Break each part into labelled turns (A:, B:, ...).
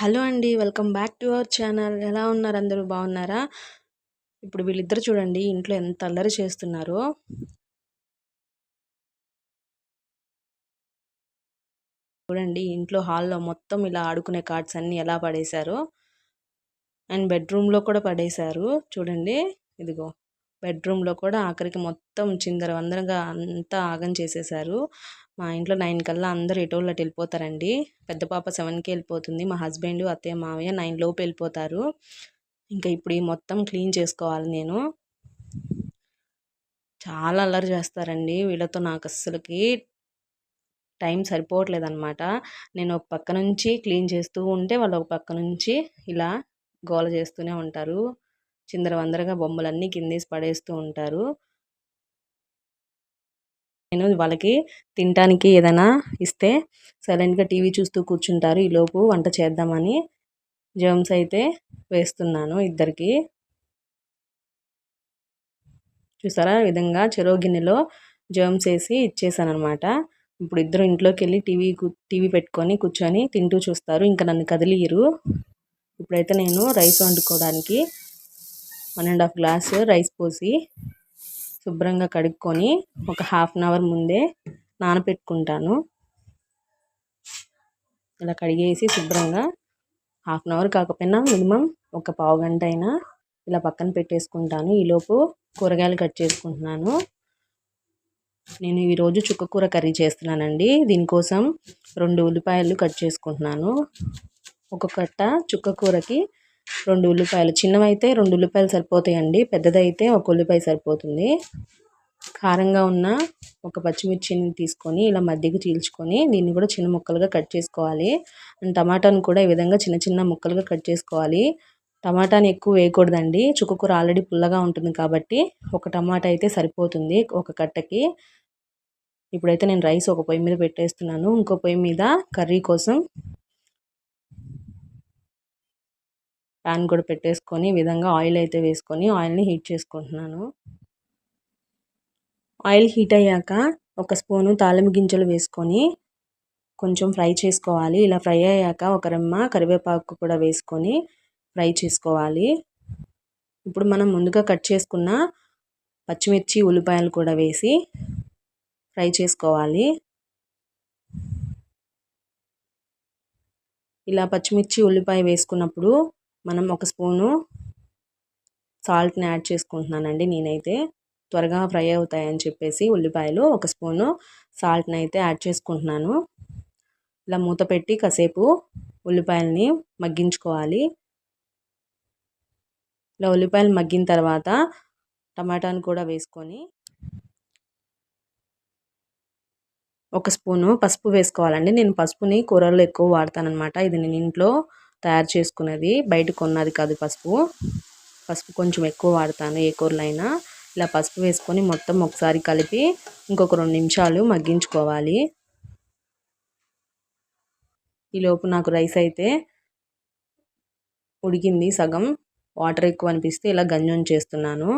A: Hello అండి welcome back to our channel. ఎలా ఉన్నారు అందరూ? బాగున్నారా ఇప్పుడు వీళ్ళిద్దరు చూడండి ఇంట్లో ఎంత అల్లరి చేస్తున్నారో. చూడండి ఇంట్లో హాల్లో మొత్తం ఇలా ఆడుకునే కార్డ్స్ అన్నీ ఎలా పడేశారో. అండ్ బెడ్రూమ్లో కూడా పడేశారు. చూడండి ఇదిగో. బెడ్రూమ్లో కూడా ఆఖరికి మొత్తం చిందర వందరగా అంతా ఆగం చేసేసారు. మా ఇంట్లో నైన్ కల్లా అందరూ ఎటోళ్ళు అటు వెళ్ళిపోతారండి. పెద్ద పాప సెవెన్కి వెళ్ళిపోతుంది. మా హస్బెండ్ అత్తయ్య మావయ్య నైన్ లోపు వెళ్ళిపోతారు. ఇంకా ఇప్పుడు ఈ మొత్తం క్లీన్ చేసుకోవాలి నేను. చాలా అల్లరి చేస్తారండి వీళ్ళతో నాకు అస్సలకి. టైం సరిపోవట్లేదు అనమాట నేను ఒక పక్క నుంచి క్లీన్ చేస్తూ ఉంటే వాళ్ళు ఒక పక్క నుంచి ఇలా గోల చేస్తూనే ఉంటారు. చిందర వందరగా బొమ్మలన్నీ కిందేసి పడేస్తూ ఉంటారు. నేను వాళ్ళకి తినటానికి ఏదైనా ఇస్తే సైలెంట్గా టీవీ చూస్తూ కూర్చుంటారు. ఈలోపు వంట చేద్దామని జర్మ్స్ అయితే వేస్తున్నాను ఇద్దరికి. చూసారా? విధంగా చెరో గిన్నెలో జర్మ్స్ వేసి ఇచ్చేసాను అనమాట ఇప్పుడు ఇద్దరు ఇంట్లోకి వెళ్ళి టీవీ టీవీ పెట్టుకొని కూర్చొని తింటూ చూస్తారు. ఇంకా నన్ను కదిలియరు ఇప్పుడైతే నేను రైస్ వండుకోవడానికి one and half glass rice పోసి శుభ్రంగా కడుక్కొని ఒక హాఫ్ అన్ అవర్ ముందే నానపెట్టుకుంటాను. ఇలా కడిగేసి శుభ్రంగా హాఫ్ అన్ అవర్ కాకపోయినా మినిమం ఒక పావు గంట అయినా ఇలా పక్కన పెట్టేసుకుంటాను. ఈలోపు కూరగాయలు కట్ చేసుకుంటున్నాను. నేను ఈరోజు చుక్కకూర కర్రీ చేస్తున్నానండి. దీనికోసం రెండు ఉల్లిపాయలు కట్ చేసుకుంటున్నాను. ఒక కట్ట చుక్క కూరకి రెండు ఉల్లిపాయలు. చిన్నవైతే రెండు ఉల్లిపాయలు సరిపోతాయండి. పెద్దదైతే ఒక ఉల్లిపాయ సరిపోతుంది. కారంగా ఉన్న ఒక పచ్చిమిర్చిని తీసుకొని ఇలా మధ్యకి చీల్చుకొని దీన్ని కూడా చిన్న ముక్కలుగా కట్ చేసుకోవాలి. అండ్ టమాటాను కూడా ఈ విధంగా చిన్న చిన్న ముక్కలుగా కట్ చేసుకోవాలి. టమాటాని ఎక్కువ వేయకూడదండి. చుక్కకూర ఆల్రెడీ పుల్లగా ఉంటుంది కాబట్టి ఒక టమాటా అయితే సరిపోతుంది ఒక కట్టకి. ఇప్పుడైతే నేను రైస్ ఒక పొయ్యి మీద పెట్టేస్తున్నాను. ఇంకో పొయ్యి మీద కర్రీ కోసం ప్యాన్ కూడా పెట్టేసుకొని ఈ విధంగా ఆయిల్ అయితే వేసుకొని ఆయిల్ని హీట్ చేసుకుంటున్నాను. ఆయిల్ హీట్ అయ్యాక ఒక స్పూను తాళం గింజలు వేసుకొని కొంచెం ఫ్రై చేసుకోవాలి. ఇలా ఫ్రై అయ్యాక ఒక రెమ్మ కరివేపాకు కూడా వేసుకొని ఫ్రై చేసుకోవాలి. ఇప్పుడు మనం ముందుగా కట్ చేసుకున్న పచ్చిమిర్చి ఉల్లిపాయలు కూడా వేసి ఫ్రై చేసుకోవాలి. ఇలా పచ్చిమిర్చి ఉల్లిపాయ వేసుకున్నప్పుడు మనం ఒక స్పూను సాల్ట్ని యాడ్ చేసుకుంటున్నానండి నేనైతే. త్వరగా ఫ్రై అవుతాయని చెప్పేసి ఉల్లిపాయలు ఒక స్పూను సాల్ట్ని అయితే యాడ్ చేసుకుంటున్నాను. ఇలా మూత పెట్టి కాసేపు ఉల్లిపాయలని మగ్గించుకోవాలి. ఇలా ఉల్లిపాయలు మగ్గిన తర్వాత టమాటాను కూడా వేసుకొని ఒక స్పూను పసుపు వేసుకోవాలండి. నేను పసుపుని కూరల్లో ఎక్కువ వాడతానమాట ఇది నేను ఇంట్లో తయారు చేసుకున్నది. బయట కొన్నది కాదు పసుపు. పసుపు కొంచెం ఎక్కువ వాడతాను ఏ కూరలైనా. ఇలా పసుపు వేసుకొని మొత్తం ఒకసారి కలిపి ఇంకొక రెండు నిమిషాలు మగ్గించుకోవాలి. ఈలోపు నాకు రైస్ అయితే ఉడికింది సగం. వాటర్ ఎక్కువ అనిపిస్తే ఇలా గంజం చేస్తున్నాను.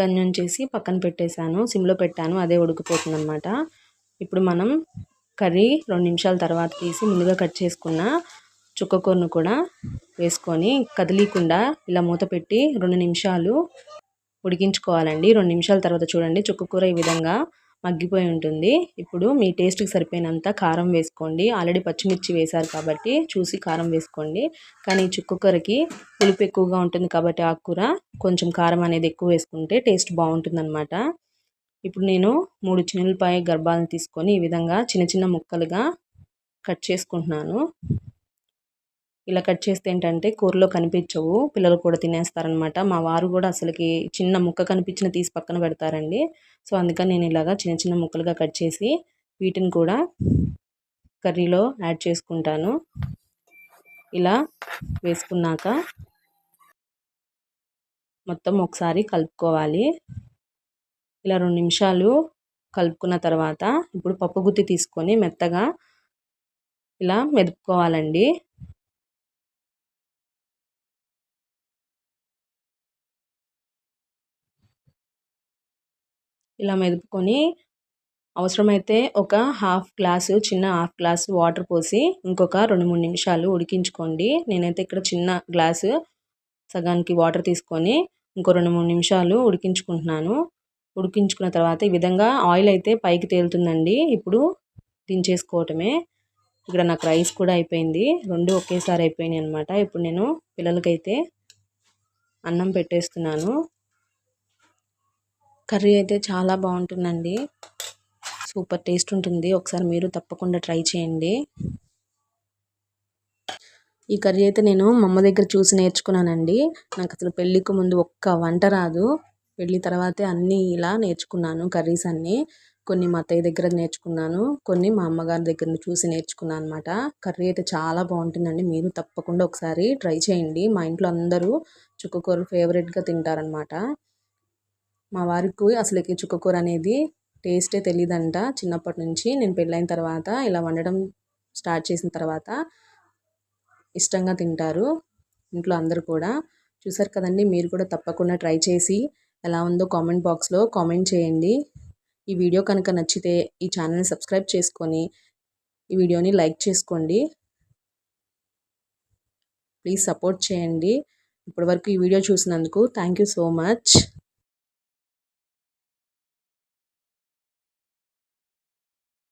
A: గంజం చేసి పక్కన పెట్టేశాను. సిమ్లో పెట్టాను. అదే ఉడికిపోతుంది అనమాట ఇప్పుడు మనం కర్రీ రెండు నిమిషాల తర్వాత తీసి ముందుగా కట్ చేసుకున్న చుక్కకూరను కూడా వేసుకొని కదిలీకుండా ఇలా మూత పెట్టి రెండు నిమిషాలు ఉడికించుకోవాలండి. రెండు నిమిషాల తర్వాత చూడండి చుక్కకూర ఈ విధంగా మగ్గిపోయి ఉంటుంది. ఇప్పుడు మీ టేస్ట్కి సరిపోయినంత కారం వేసుకోండి. ఆల్రెడీ పచ్చిమిర్చి వేశారు కాబట్టి చూసి కారం వేసుకోండి. కానీ చుక్కకూరకి పులుపు ఎక్కువగా ఉంటుంది కాబట్టి ఆకుకూర కొంచెం కారం అనేది ఎక్కువ వేసుకుంటే టేస్ట్ బాగుంటుందన్నమాట. ఇప్పుడు నేను మూడు చిన్నపాయ గర్భాలను తీసుకొని ఈ విధంగా చిన్న చిన్న ముక్కలుగా కట్ చేసుకుంటున్నాను. ఇలా కట్ చేస్తే ఏంటంటే కూరలో కనిపించవు పిల్లలు కూడా తినేస్తారనమాట మా వారు కూడా అసలుకి చిన్న ముక్క కనిపించిన తీసి పక్కన పెడతారండి. సో అందుకని నేను ఇలాగా చిన్న చిన్న ముక్కలుగా కట్ చేసి వీటిని కూడా కర్రీలో యాడ్ చేసుకుంటాను. ఇలా వేసుకున్నాక మొత్తం ఒకసారి కలుపుకోవాలి. ఇలా రెండు నిమిషాలు కలుపుకున్న తర్వాత ఇప్పుడు పప్పు గుత్తి తీసుకొని మెత్తగా ఇలా మెదుపుకోవాలండి. ఇలా మెదుపుకొని అవసరమైతే ఒక హాఫ్ గ్లాసు చిన్న హాఫ్ గ్లాసు వాటర్ పోసి ఇంకొక రెండు మూడు నిమిషాలు ఉడికించుకోండి. నేనైతే ఇక్కడ చిన్న గ్లాసు సగానికి వాటర్ తీసుకొని ఇంకో రెండు మూడు నిమిషాలు ఉడికించుకుంటున్నాను. ఉడికించుకున్న తర్వాత ఈ విధంగా ఆయిల్ అయితే పైకి తేలుతుందండి. ఇప్పుడు దించేసుకోవటమే. ఇక్కడ నాకు రైస్ కూడా అయిపోయింది. రెండు ఒకేసారి అయిపోయినాయి అనమాట ఇప్పుడు నేను పిల్లలకైతే అన్నం పెట్టేస్తున్నాను. కర్రీ అయితే చాలా బాగుంటుందండి. సూపర్ టేస్ట్ ఉంటుంది. ఒకసారి మీరు తప్పకుండా ట్రై చేయండి. ఈ కర్రీ అయితే నేను మా అమ్మ దగ్గర చూసి నేర్చుకున్నానండి. నాకు అసలు పెళ్ళికి ముందు ఒక్క వంట రాదు. పెళ్ళి తర్వాతే అన్నీ ఇలా నేర్చుకున్నాను కర్రీస్ అన్నీ. కొన్ని మా అత్తయ్య దగ్గర నేర్చుకున్నాను. కొన్ని మా అమ్మగారి దగ్గర చూసి నేర్చుకున్నాను అనమాట కర్రీ అయితే చాలా బాగుంటుందండి. మీరు తప్పకుండా ఒకసారి ట్రై చేయండి. మా ఇంట్లో అందరూ చుక్కకూర ఫేవరెట్గా తింటారనమాట మా వారికి అసలుకి చుక్కకూర అనేది టేస్టే తెలియదంట చిన్నప్పటి నుంచి నేను పెళ్ళైన తర్వాత ఇలా వండడం స్టార్ట్ చేసిన తర్వాత ఇష్టంగా తింటారు ఇంట్లో అందరూ కూడా. చూసారు కదండి మీరు కూడా తప్పకుండా ట్రై చేసి ఎలా ఉందో కామెంట్ బాక్స్లో కామెంట్ చేయండి. ఈ వీడియో కనుక నచ్చితే ఈ ఛానల్ని సబ్స్క్రైబ్ చేసుకొని ఈ వీడియోని లైక్ చేసుకోండి. ప్లీజ్ సపోర్ట్ చేయండి. ఇప్పటివరకు ఈ వీడియో చూసినందుకు థ్యాంక్ యూ సో మచ్.